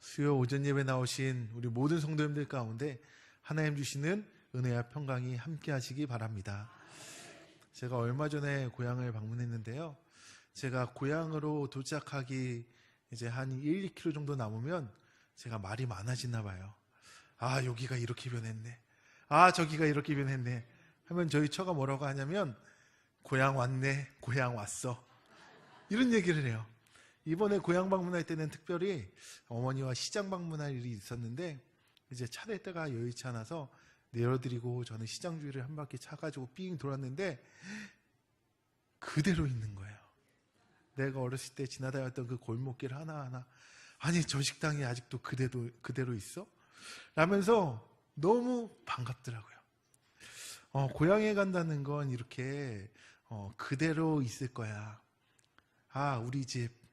수요 오전 예배 나오신 우리 모든 성도님들 가운데 하나님 주시는 은혜와 평강이 함께 하시기 바랍니다. 제가 얼마 전에 고향을 방문했는데요. 제가 고향으로 도착하기 이제 한 1, 2km 정도 남으면 제가 말이 많아지나 봐요. 아, 여기가 이렇게 변했네. 아, 저기가 이렇게 변했네. 하면 저희 처가 뭐라고 하냐면 고향 왔네, 고향 왔어. 이런 얘기를 해요. 이번에 고향 방문할 때는 특별히 어머니와 시장 방문할 일이 있었는데 이제 차댈 때가 여의치 않아서 내려드리고 저는 시장 주위를 한 바퀴 차가지고 삥 돌았는데 그대로 있는 거예요. 내가 어렸을 때 지나다녔던 그 골목길 하나하나 아니 저 식당이 아직도 그대로 그대로 있어? 라면서 너무 반갑더라고요. 어, 고향에 간다는 건 이렇게 어, 그대로 있을 거야. 아 우리 집,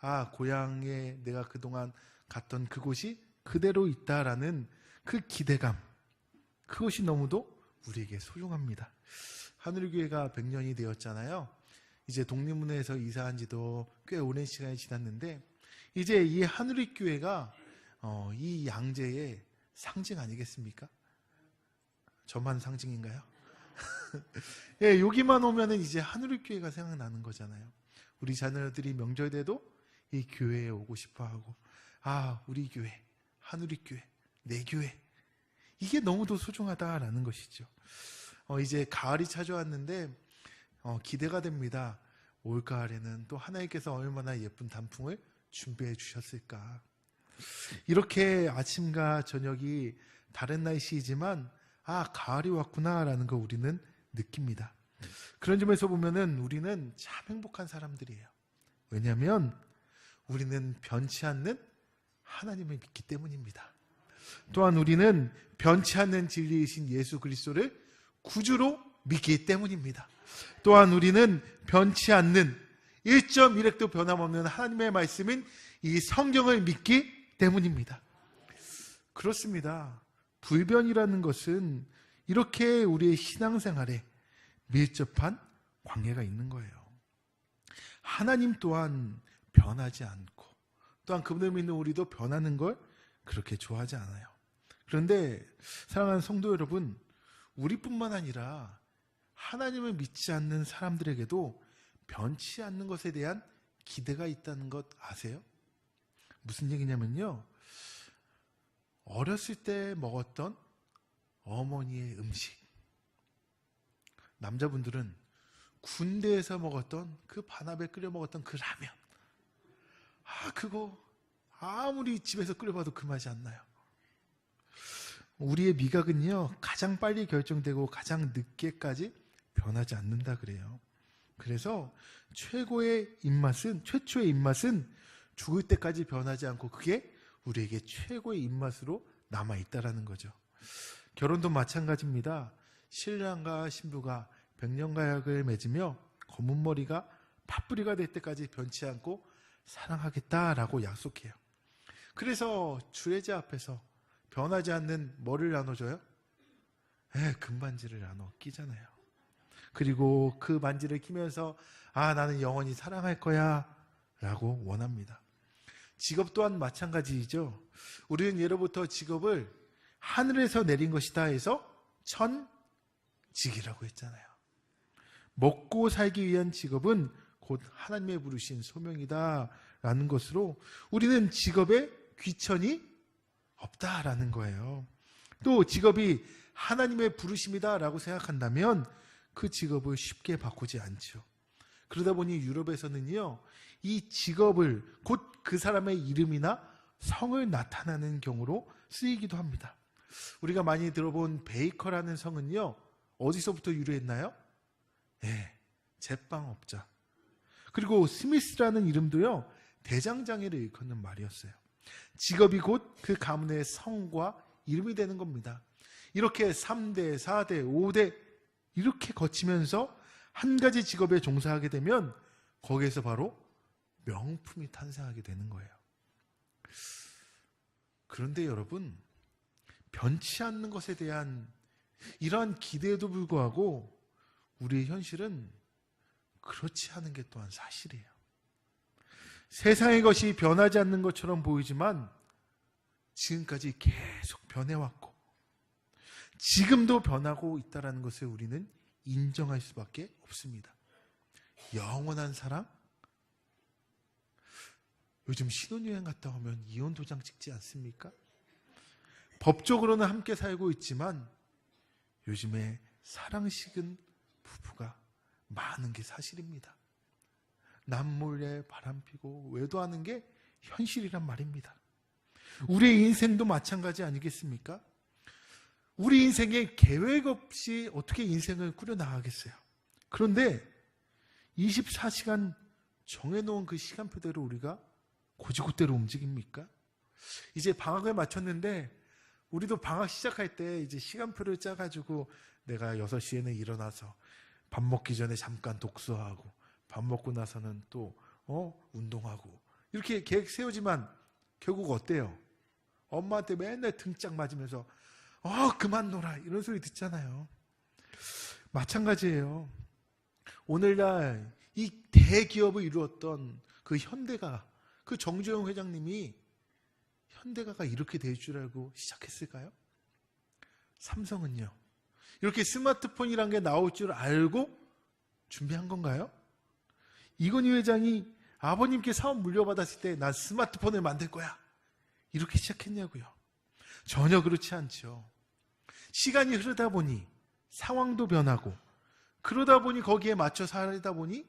아 고향에 내가 그동안 갔던 그곳이 그대로 있다라는 그 기대감, 그것이 너무도 우리에게 소중합니다. 하늘교회가 100년이 되었잖아요. 이제 독립문에서 이사한 지도 꽤 오랜 시간이 지났는데 이제 이 하늘의 교회가 어, 이 양재의 상징 아니겠습니까? 저만 상징인가요? 예, 여기만 오면은 이제 하늘의 교회가 생각나는 거잖아요. 우리 자녀들이 명절 때도 이 교회에 오고 싶어 하고 아, 우리 교회, 하늘의 교회, 내 교회. 이게 너무도 소중하다라는 것이죠. 어, 이제 가을이 찾아왔는데 어, 기대가 됩니다. 올 가을에는 또 하나님께서 얼마나 예쁜 단풍을 준비해 주셨을까. 이렇게 아침과 저녁이 다른 날씨이지만 아 가을이 왔구나라는 거 우리는 느낍니다. 그런 점에서 보면은 우리는 참 행복한 사람들이에요. 왜냐하면 우리는 변치 않는 하나님을 믿기 때문입니다. 또한 우리는 변치 않는 진리이신 예수 그리스도를 구주로 믿기 때문입니다. 또한 우리는 변치 않는 1.1핵도 변함없는 하나님의 말씀인 이 성경을 믿기 때문입니다. 그렇습니다. 불변이라는 것은 이렇게 우리의 신앙생활에 밀접한 관계가 있는 거예요. 하나님 또한 변하지 않고 또한 그분을 믿는 우리도 변하는 걸 그렇게 좋아하지 않아요. 그런데 사랑하는 성도 여러분, 우리뿐만 아니라 하나님을 믿지 않는 사람들에게도 변치 않는 것에 대한 기대가 있다는 것 아세요? 무슨 얘기냐면요. 어렸을 때 먹었던 어머니의 음식. 남자분들은 군대에서 먹었던 그 반합에 끓여 먹었던 그 라면. 아, 그거 아무리 집에서 끓여봐도 그 맛이 안 나요. 우리의 미각은요, 가장 빨리 결정되고 가장 늦게까지 변하지 않는다 그래요. 그래서 최고의 입맛은, 최초의 입맛은 죽을 때까지 변하지 않고 그게 우리에게 최고의 입맛으로 남아있다라는 거죠. 결혼도 마찬가지입니다. 신랑과 신부가 백년가약을 맺으며 검은 머리가 팥뿌리가 될 때까지 변치 않고 사랑하겠다라고 약속해요. 그래서 주례자 앞에서 변하지 않는 뭐를 나눠줘요? 에, 금반지를 나눠 끼잖아요. 그리고 그 반지를 끼면서 아 나는 영원히 사랑할 거야 라고 원합니다. 직업 또한 마찬가지이죠. 우리는 예로부터 직업을 하늘에서 내린 것이다 해서 천직이라고 했잖아요. 먹고 살기 위한 직업은 곧 하나님의 부르신 소명이다 라는 것으로 우리는 직업에 귀천이 없다라는 거예요. 또 직업이 하나님의 부르심이다 라고 생각한다면 그 직업을 쉽게 바꾸지 않죠. 그러다 보니 유럽에서는요, 이 직업을 곧 그 사람의 이름이나 성을 나타내는 경우로 쓰이기도 합니다. 우리가 많이 들어본 베이커라는 성은요, 어디서부터 유래했나요? 예, 제빵업자. 그리고 스미스라는 이름도요, 대장장이를 일컫는 말이었어요. 직업이 곧 그 가문의 성과 이름이 되는 겁니다. 이렇게 3대, 4대, 5대 이렇게 거치면서 한 가지 직업에 종사하게 되면 거기에서 바로 명품이 탄생하게 되는 거예요. 그런데 여러분, 변치 않는 것에 대한 이러한 기대에도 불구하고 우리의 현실은 그렇지 않은 게 또한 사실이에요. 세상의 것이 변하지 않는 것처럼 보이지만 지금까지 계속 변해왔고 지금도 변하고 있다라는 것을 우리는 인정할 수밖에 없습니다. 영원한 사랑? 요즘 신혼여행 갔다 오면 이혼 도장 찍지 않습니까? 법적으로는 함께 살고 있지만 요즘에 사랑식은 부부가 많은 게 사실입니다. 남몰래 바람 피고 외도하는 게 현실이란 말입니다. 우리의 인생도 마찬가지 아니겠습니까? 우리 인생에 계획 없이 어떻게 인생을 꾸려나가겠어요? 그런데 24시간 정해놓은 그 시간표대로 우리가 고지고대로 움직입니까? 이제 방학을 마쳤는데 우리도 방학 시작할 때 이제 시간표를 짜가지고 내가 6시에는 일어나서 밥 먹기 전에 잠깐 독서하고 밥 먹고 나서는 또 어? 운동하고 이렇게 계획 세우지만 결국 어때요? 엄마한테 맨날 등짝 맞으면서 어 그만 놀아 이런 소리 듣잖아요. 마찬가지예요. 오늘날 이 대기업을 이루었던 그 현대가 그 정주영 회장님이 현대가가 이렇게 될 줄 알고 시작했을까요? 삼성은요. 이렇게 스마트폰이란 게 나올 줄 알고 준비한 건가요? 이건희 회장이 아버님께 사업 물려받았을 때 난 스마트폰을 만들 거야. 이렇게 시작했냐고요. 전혀 그렇지 않죠. 시간이 흐르다 보니 상황도 변하고 그러다 보니 거기에 맞춰 살다 보니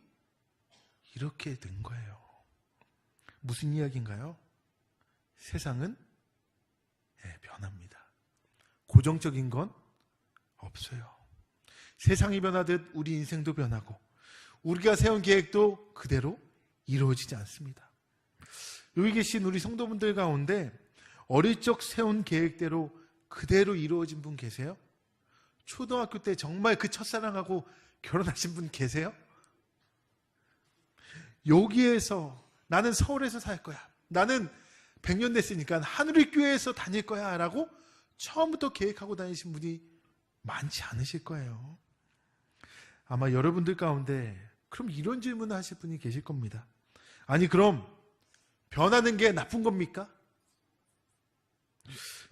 이렇게 된 거예요. 무슨 이야기인가요? 세상은 예, 변합니다. 고정적인 건 없어요. 세상이 변하듯 우리 인생도 변하고 우리가 세운 계획도 그대로 이루어지지 않습니다. 여기 계신 우리 성도분들 가운데 어릴 적 세운 계획대로 그대로 이루어진 분 계세요? 초등학교 때 정말 그 첫사랑하고 결혼하신 분 계세요? 여기에서 나는 서울에서 살 거야. 나는 100년 됐으니까 하늘의 교회에서 다닐 거야. 라고 처음부터 계획하고 다니신 분이 많지 않으실 거예요. 아마 여러분들 가운데 그럼 이런 질문을 하실 분이 계실 겁니다. 아니, 그럼 변하는 게 나쁜 겁니까?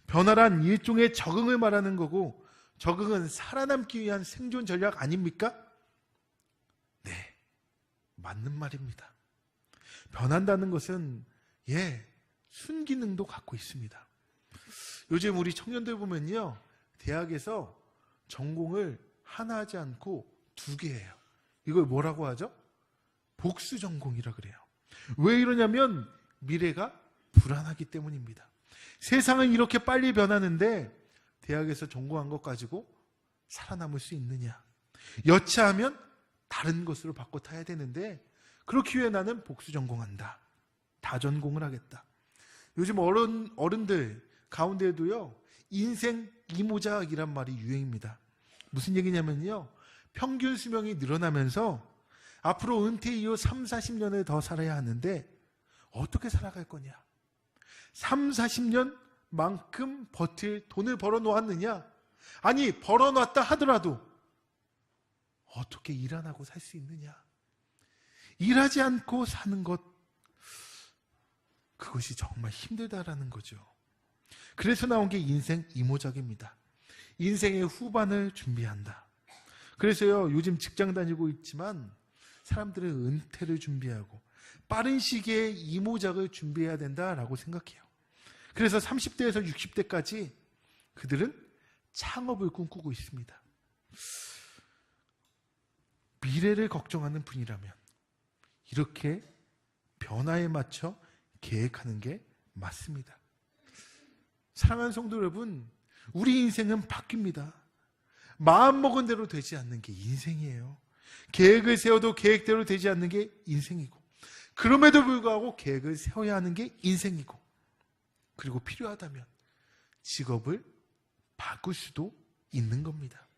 변화란 일종의 적응을 말하는 거고 적응은 살아남기 위한 생존 전략 아닙니까? 네, 맞는 말입니다. 변한다는 것은 예, 순기능도 갖고 있습니다. 요즘 우리 청년들 보면요. 대학에서 전공을 하나 하지 않고 두개 해요. 이걸 뭐라고 하죠? 복수 전공이라 그래요. 왜 이러냐면 미래가 불안하기 때문입니다. 세상은 이렇게 빨리 변하는데 대학에서 전공한 것 가지고 살아남을 수 있느냐? 여차하면 다른 것으로 바꿔 타야 되는데 그렇기 위해 나는 복수 전공한다. 다전공을 하겠다. 요즘 어른, 어른들 가운데도요, 인생 이모작이란 말이 유행입니다. 무슨 얘기냐면요, 평균 수명이 늘어나면서 앞으로 은퇴 이후 3, 40년을 더 살아야 하는데 어떻게 살아갈 거냐? 3, 40년만큼 버틸 돈을 벌어 놓았느냐? 아니, 벌어 놨다 하더라도 어떻게 일 안 하고 살 수 있느냐? 일하지 않고 사는 것, 그것이 정말 힘들다라는 거죠. 그래서 나온 게 인생 이모작입니다. 인생의 후반을 준비한다. 그래서요, 요즘 직장 다니고 있지만 사람들은 은퇴를 준비하고 빠른 시기에 이모작을 준비해야 된다라고 생각해요. 그래서 30대에서 60대까지 그들은 창업을 꿈꾸고 있습니다. 미래를 걱정하는 분이라면 이렇게 변화에 맞춰 계획하는 게 맞습니다. 사랑하는 성도 여러분, 우리 인생은 바뀝니다. 마음 먹은 대로 되지 않는 게 인생이에요. 계획을 세워도 계획대로 되지 않는 게 인생이고, 그럼에도 불구하고 계획을 세워야 하는 게 인생이고, 그리고 필요하다면 직업을 바꿀 수도 있는 겁니다.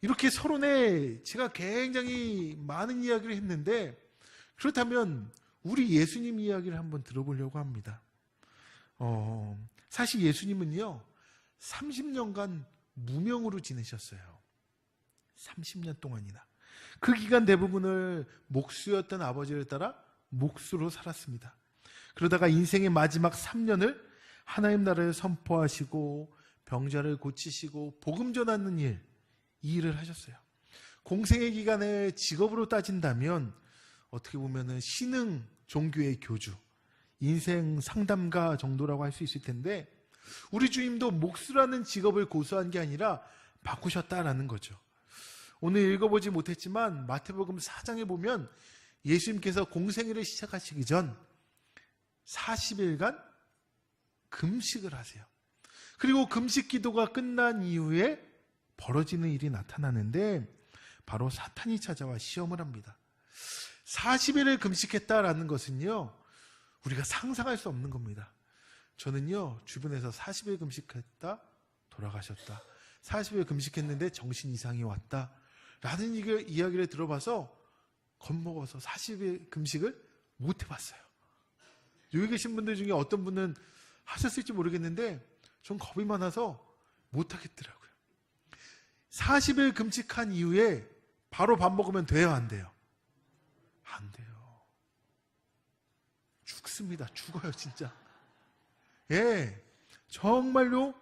이렇게 서론에 제가 굉장히 많은 이야기를 했는데, 그렇다면 우리 예수님 이야기를 한번 들어보려고 합니다. 어, 사실 예수님은요, 30년간 무명으로 지내셨어요. 30년 동안이나. 그 기간 대부분을 목수였던 아버지를 따라 목수로 살았습니다. 그러다가 인생의 마지막 3년을 하나님 나라를 선포하시고 병자를 고치시고 복음 전하는 일, 이 일을 하셨어요. 공생의 기간에 직업으로 따진다면 어떻게 보면은 신흥 종교의 교주, 인생 상담가 정도라고 할 수 있을 텐데 우리 주님도 목수라는 직업을 고수한 게 아니라 바꾸셨다라는 거죠. 오늘 읽어보지 못했지만 마태복음 4장에 보면 예수님께서 공생애를 시작하시기 전 40일간 금식을 하세요. 그리고 금식 기도가 끝난 이후에 벌어지는 일이 나타나는데 바로 사탄이 찾아와 시험을 합니다. 40일을 금식했다라는 것은요, 우리가 상상할 수 없는 겁니다. 저는요, 주변에서 40일 금식했다, 돌아가셨다. 40일 금식했는데 정신 이상이 왔다. 라는 이야기를 들어봐서 겁먹어서 40일 금식을 못 해봤어요. 여기 계신 분들 중에 어떤 분은 하셨을지 모르겠는데, 전 겁이 많아서 못 하겠더라고요. 40일 금식한 이후에 바로 밥 먹으면 돼요, 안 돼요? 안 돼요. 죽습니다. 죽어요, 진짜. 예. 정말로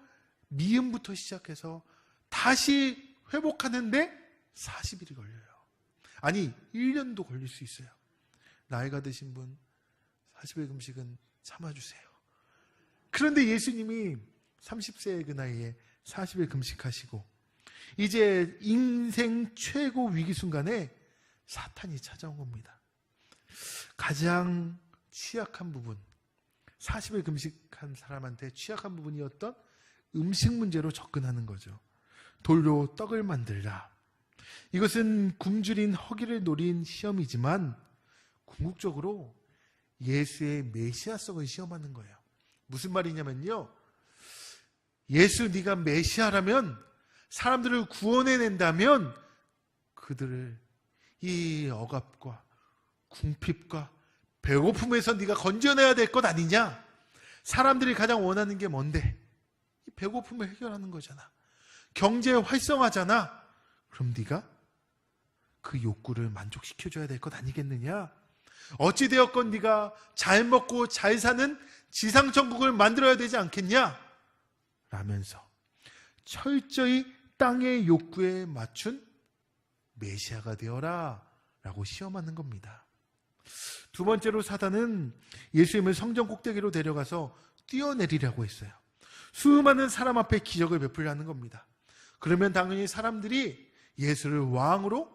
미음부터 시작해서 다시 회복하는데 40일이 걸려요. 아니, 1년도 걸릴 수 있어요. 나이가 드신 분, 40일 금식은 참아주세요. 그런데 예수님이 30세의 그 나이에 40일 금식하시고, 이제 인생 최고 위기 순간에 사탄이 찾아온 겁니다. 가장 취약한 부분, 40일 금식한 사람한테 취약한 부분이었던 음식 문제로 접근하는 거죠. 돌로 떡을 만들라. 이것은 굶주린 허기를 노린 시험이지만 궁극적으로 예수의 메시아성을 시험하는 거예요. 무슨 말이냐면요. 예수 네가 메시아라면 사람들을 구원해 낸다면 그들을 이 억압과 궁핍과 배고픔에서 네가 건져내야 될 것 아니냐? 사람들이 가장 원하는 게 뭔데? 이 배고픔을 해결하는 거잖아. 경제 활성화잖아. 그럼 네가 그 욕구를 만족시켜 줘야 될 것 아니겠느냐? 어찌 되었건 네가 잘 먹고 잘 사는 지상 천국을 만들어야 되지 않겠냐? 라면서 철저히 땅의 욕구에 맞춘 메시아가 되어라 라고 시험하는 겁니다. 두 번째로 사단은 예수님을 성전 꼭대기로 데려가서 뛰어내리라고 했어요. 수많은 사람 앞에 기적을 베풀려는 겁니다. 그러면 당연히 사람들이 예수를 왕으로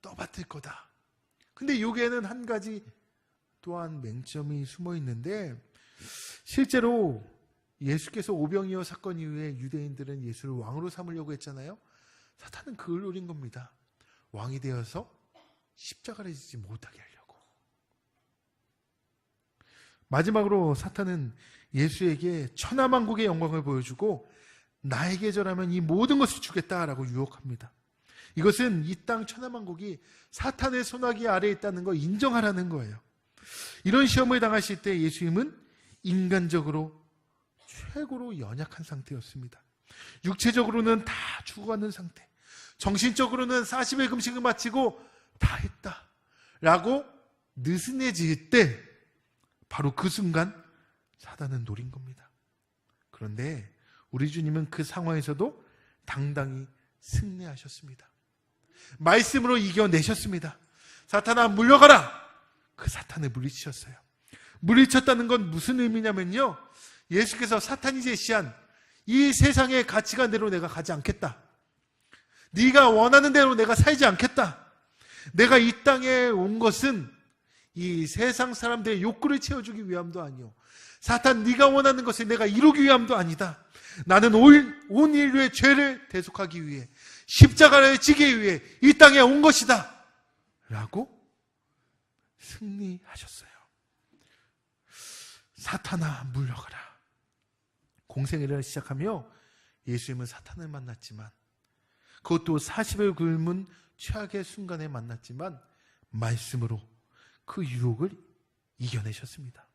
떠받들 거다. 근데 여기에는 한 가지 또한 맹점이 숨어 있는데 실제로 예수께서 오병이어 사건 이후에 유대인들은 예수를 왕으로 삼으려고 했잖아요. 사탄은 그걸 노린 겁니다. 왕이 되어서 십자가를 지지 못하게 하려고. 마지막으로 사탄은 예수에게 천하만국의 영광을 보여주고 나에게 절하면 이 모든 것을 주겠다라고 유혹합니다. 이것은 이 땅 천하만국이 사탄의 손아귀 아래에 있다는 걸 인정하라는 거예요. 이런 시험을 당하실 때 예수님은 인간적으로 최고로 연약한 상태였습니다. 육체적으로는 다 죽어가는 상태. 정신적으로는 40일 금식을 마치고 다 했다. 라고 느슨해질 때 바로 그 순간 사단은 노린 겁니다. 그런데 우리 주님은 그 상황에서도 당당히 승리하셨습니다. 말씀으로 이겨내셨습니다. 사탄아 물러가라! 그 사탄을 물리치셨어요. 물리쳤다는 건 무슨 의미냐면요. 예수께서 사탄이 제시한 이 세상의 가치관대로 내가 가지 않겠다. 네가 원하는 대로 내가 살지 않겠다. 내가 이 땅에 온 것은 이 세상 사람들의 욕구를 채워주기 위함도 아니요. 사탄 네가 원하는 것을 내가 이루기 위함도 아니다. 나는 온 인류의 죄를 대속하기 위해 십자가를 지기 위해 이 땅에 온 것이다. 라고 승리하셨어요. 사탄아 물러가라. 공생애를 시작하며 예수님은 사탄을 만났지만 그것도 40을 굶은 최악의 순간에 만났지만 말씀으로 그 유혹을 이겨내셨습니다.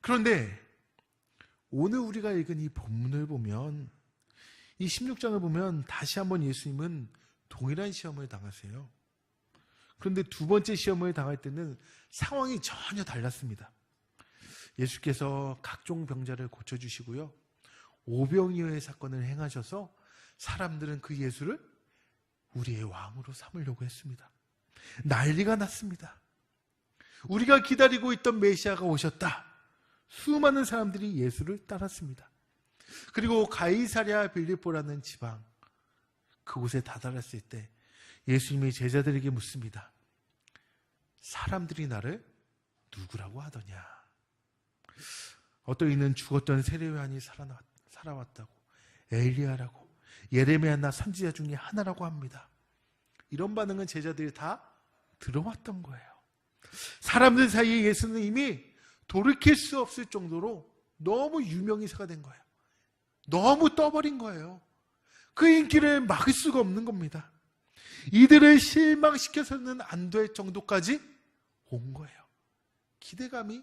그런데 오늘 우리가 읽은 이 본문을 보면 이 16장을 보면 다시 한번 예수님은 동일한 시험을 당하세요. 그런데 두 번째 시험을 당할 때는 상황이 전혀 달랐습니다. 예수께서 각종 병자를 고쳐주시고요. 오병이어의 사건을 행하셔서 사람들은 그 예수를 우리의 왕으로 삼으려고 했습니다. 난리가 났습니다. 우리가 기다리고 있던 메시아가 오셨다. 수많은 사람들이 예수를 따랐습니다. 그리고 가이사랴 빌리포라는 지방 그곳에 다다랐을 때 예수님이 제자들에게 묻습니다. 사람들이 나를 누구라고 하더냐? 어떤 이는 죽었던 세례요한이 살아왔다고 엘리야라고 예레미야나 선지자 중에 하나라고 합니다. 이런 반응은 제자들이 다 들어왔던 거예요. 사람들 사이에 예수는 이미 돌이킬 수 없을 정도로 너무 유명인사가 된 거예요. 너무 떠버린 거예요. 그 인기를 막을 수가 없는 겁니다. 이들을 실망시켜서는 안 될 정도까지 온 거예요. 기대감이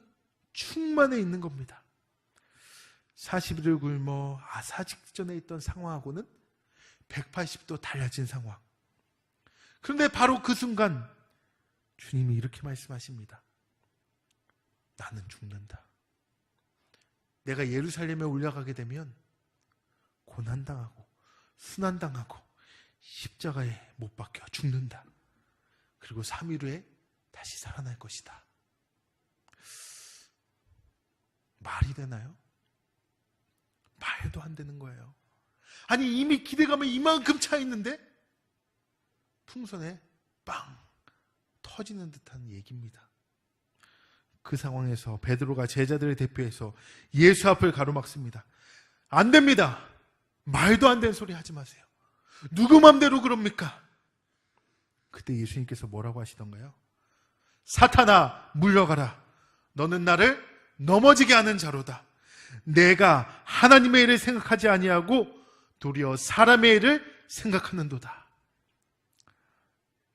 충만해 있는 겁니다. 40일을 굶어 아사 직전에 있던 상황하고는 180도 달라진 상황. 그런데 바로 그 순간 주님이 이렇게 말씀하십니다. 나는 죽는다. 내가 예루살렘에 올라가게 되면 고난당하고 순환당하고 십자가에 못 박혀 죽는다. 그리고 3일 후에 다시 살아날 것이다. 말이 되나요? 말도 안 되는 거예요. 아니 이미 기대감이 이만큼 차 있는데 풍선에 빵 터지는 듯한 얘기입니다. 그 상황에서 베드로가 제자들을 대표해서 예수 앞을 가로막습니다. 안 됩니다. 말도 안 되는 소리 하지 마세요. 누구 맘대로 그럽니까? 그때 예수님께서 뭐라고 하시던가요? 사탄아 물러가라. 너는 나를 넘어지게 하는 자로다. 내가 하나님의 일을 생각하지 아니하고 도리어 사람의 일을 생각하는도다.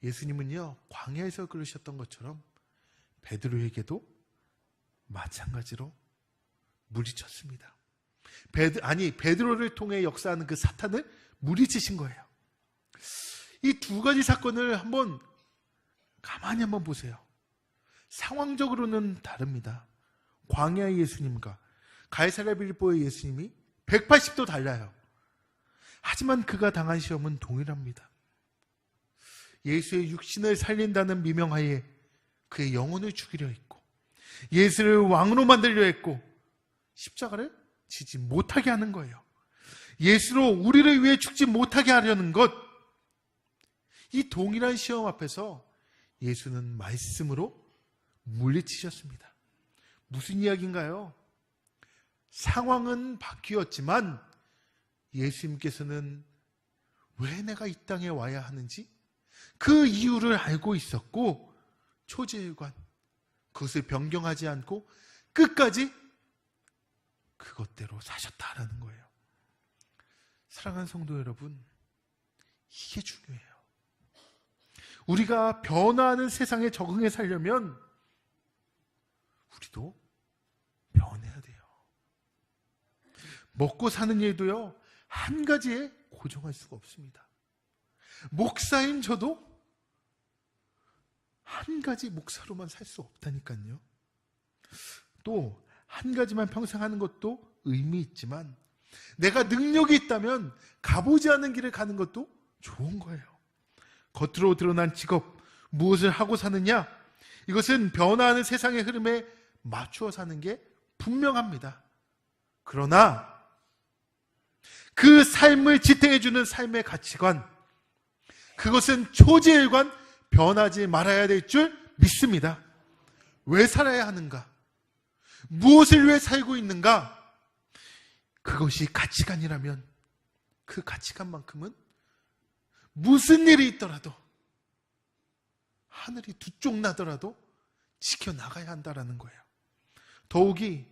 예수님은요 광야에서 그러셨던 것처럼 베드로에게도 마찬가지로 물리쳤습니다. 베드 아니 베드로를 통해 역사하는 그 사탄을 물리치신 거예요. 이 두 가지 사건을 한번 가만히 한번 보세요. 상황적으로는 다릅니다. 광야의 예수님과 가이사랴 빌보의 예수님이 180도 달라요. 하지만 그가 당한 시험은 동일합니다. 예수의 육신을 살린다는 미명하에 그의 영혼을 죽이려 했고 예수를 왕으로 만들려 했고 십자가를 지지 못하게 하는 거예요. 예수로 우리를 위해 죽지 못하게 하려는 것. 이 동일한 시험 앞에서 예수는 말씀으로 물리치셨습니다. 무슨 이야기인가요? 상황은 바뀌었지만 예수님께서는 왜 내가 이 땅에 와야 하는지 그 이유를 알고 있었고 초지일관 그것을 변경하지 않고 끝까지 그것대로 사셨다라는 거예요. 사랑하는 성도 여러분, 이게 중요해요. 우리가 변화하는 세상에 적응해 살려면 우리도 변해야 돼요. 먹고 사는 일도요, 한 가지에 고정할 수가 없습니다. 목사인 저도 한 가지 목사로만 살 수 없다니까요. 또, 한 가지만 평생 하는 것도 의미 있지만, 내가 능력이 있다면 가보지 않은 길을 가는 것도 좋은 거예요. 겉으로 드러난 직업, 무엇을 하고 사느냐? 이것은 변화하는 세상의 흐름에 맞추어 사는 게 분명합니다. 그러나 그 삶을 지탱해주는 삶의 가치관, 그것은 초지일관 변하지 말아야 될 줄 믿습니다. 왜 살아야 하는가? 무엇을 위해 살고 있는가? 그것이 가치관이라면 그 가치관만큼은 무슨 일이 있더라도 하늘이 두 쪽 나더라도 지켜나가야 한다라는 거예요. 더욱이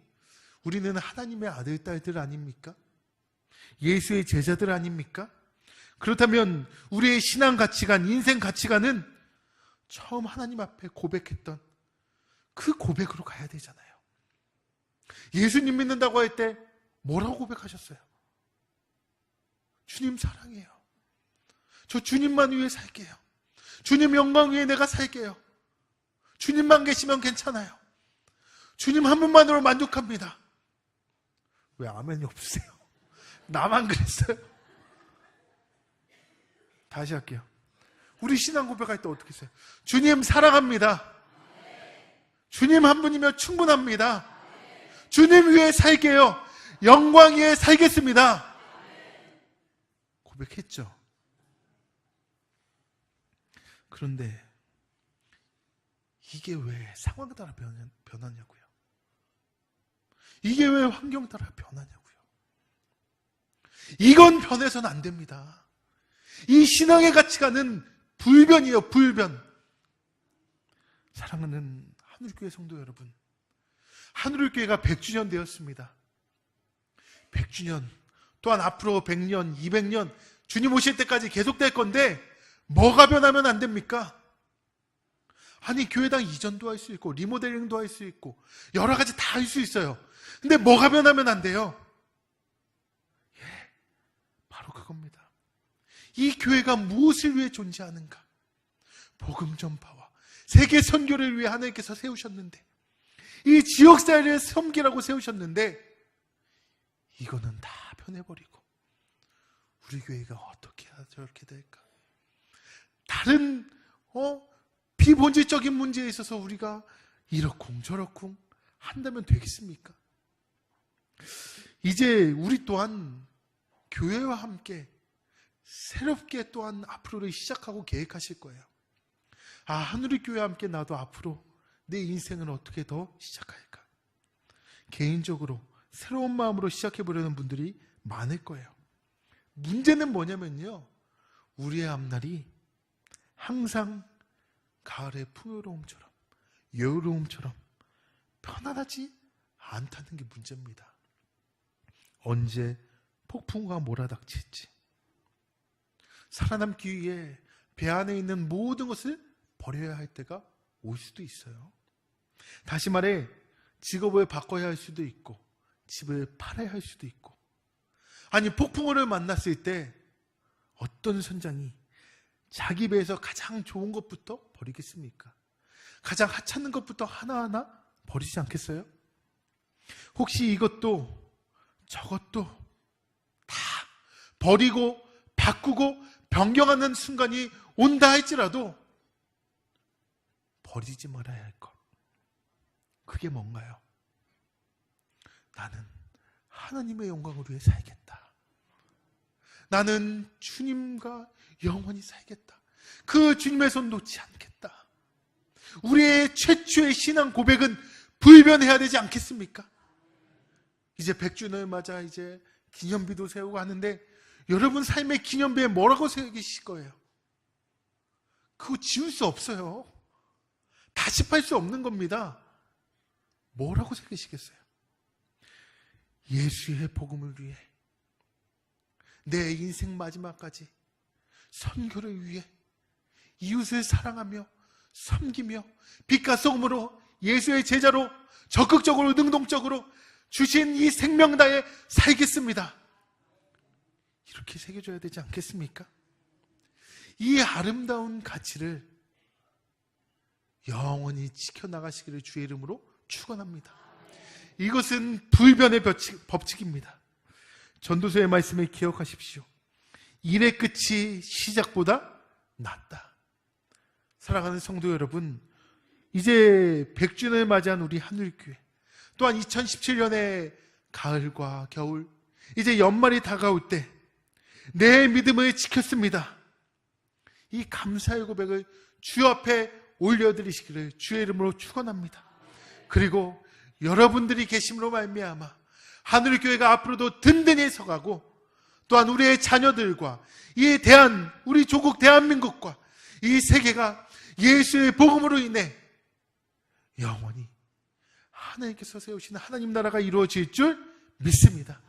우리는 하나님의 아들, 딸들 아닙니까? 예수의 제자들 아닙니까? 그렇다면 우리의 신앙 가치관, 인생 가치관은 처음 하나님 앞에 고백했던 그 고백으로 가야 되잖아요. 예수님 믿는다고 할 때 뭐라고 고백하셨어요? 주님 사랑해요. 저 주님만 위해 살게요. 주님 영광 위해 내가 살게요. 주님만 계시면 괜찮아요. 주님 한 분만으로 만족합니다. 왜 아멘이 없으세요? 나만 그랬어요? 다시 할게요. 우리 신앙 고백할 때 어떻게 했어요? 주님 사랑합니다. 주님 한 분이면 충분합니다. 주님 위해 살게요. 영광 위에 살겠습니다. 고백했죠. 그런데 이게 왜 상황 따라 변하- 변하냐고요? 이게 왜 환경 따라 변하냐고요? 이건 변해서는 안 됩니다. 이 신앙의 가치관은 불변이에요, 불변. 사랑하는 하늘교회 성도 여러분. 하늘교회가 100주년 되었습니다. 100주년, 또한 앞으로 100년, 200년, 주님 오실 때까지 계속될 건데, 뭐가 변하면 안 됩니까? 아니, 교회당 이전도 할 수 있고, 리모델링도 할 수 있고, 여러 가지 다 할 수 있어요. 근데 뭐가 변하면 안 돼요? 예, 바로 그겁니다. 이 교회가 무엇을 위해 존재하는가? 복음 전파와 세계 선교를 위해 하나님께서 세우셨는데, 이 지역 사회를 섬기라고 세우셨는데, 이거는 다 변해버리고, 우리 교회가 어떻게 저렇게 될까? 다른, 어, 비본질적인 문제에 있어서 우리가 이렇쿵 저렇쿵 한다면 되겠습니까? 이제 우리 또한 교회와 함께 새롭게 또한 앞으로를 시작하고 계획하실 거예요. 아, 하늘의 교회와 함께 나도 앞으로 내 인생을 어떻게 더 시작할까? 개인적으로 새로운 마음으로 시작해 보려는 분들이 많을 거예요. 문제는 뭐냐면요. 우리의 앞날이 항상 가을의 풍요로움처럼 여유로움처럼 편안하지 않다는 게 문제입니다. 언제 폭풍과 몰아닥칠지 살아남기 위해 배 안에 있는 모든 것을 버려야 할 때가 올 수도 있어요. 다시 말해 직업을 바꿔야 할 수도 있고 집을 팔아야 할 수도 있고 아니 폭풍우를 만났을 때 어떤 선장이 자기 배에서 가장 좋은 것부터 버리겠습니까? 가장 하찮은 것부터 하나하나 버리지 않겠어요? 혹시 이것도 저것도 다 버리고 바꾸고 변경하는 순간이 온다 할지라도 버리지 말아야 할 것. 그게 뭔가요? 나는 하나님의 영광을 위해 살겠다. 나는 주님과 영원히 살겠다. 그 주님의 손 놓지 않겠다. 우리의 최초의 신앙 고백은 불변해야 되지 않겠습니까? 이제 100주년을 맞아 이제 기념비도 세우고 하는데 여러분 삶의 기념비에 뭐라고 새기실 거예요? 그거 지울 수 없어요. 다시 팔 수 없는 겁니다. 뭐라고 새기시겠어요? 예수의 복음을 위해 내 인생 마지막까지 선교를 위해 이웃을 사랑하며 섬기며 빛과 소금으로 예수의 제자로 적극적으로 능동적으로 주신 이 생명다에 살겠습니다. 이렇게 새겨줘야 되지 않겠습니까? 이 아름다운 가치를 영원히 지켜나가시기를 주의 이름으로 축원합니다. 이것은 불변의 법칙, 법칙입니다. 전도서의 말씀을 기억하십시오. 일의 끝이 시작보다 낫다. 사랑하는 성도 여러분, 이제 100주년을 맞이한 우리 하늘교회, 또한 2017년의 가을과 겨울, 이제 연말이 다가올 때, 내 믿음을 지켰습니다. 이 감사의 고백을 주 앞에 올려드리시기를 주의 이름으로 축원합니다. 그리고 여러분들이 계심으로 말미암아 하늘 교회가 앞으로도 든든히 서가고 또한 우리의 자녀들과 이 대한 우리 조국 대한민국과 이 세계가 예수의 복음으로 인해 영원히 하나님께서 세우시는 하나님 나라가 이루어질 줄 믿습니다.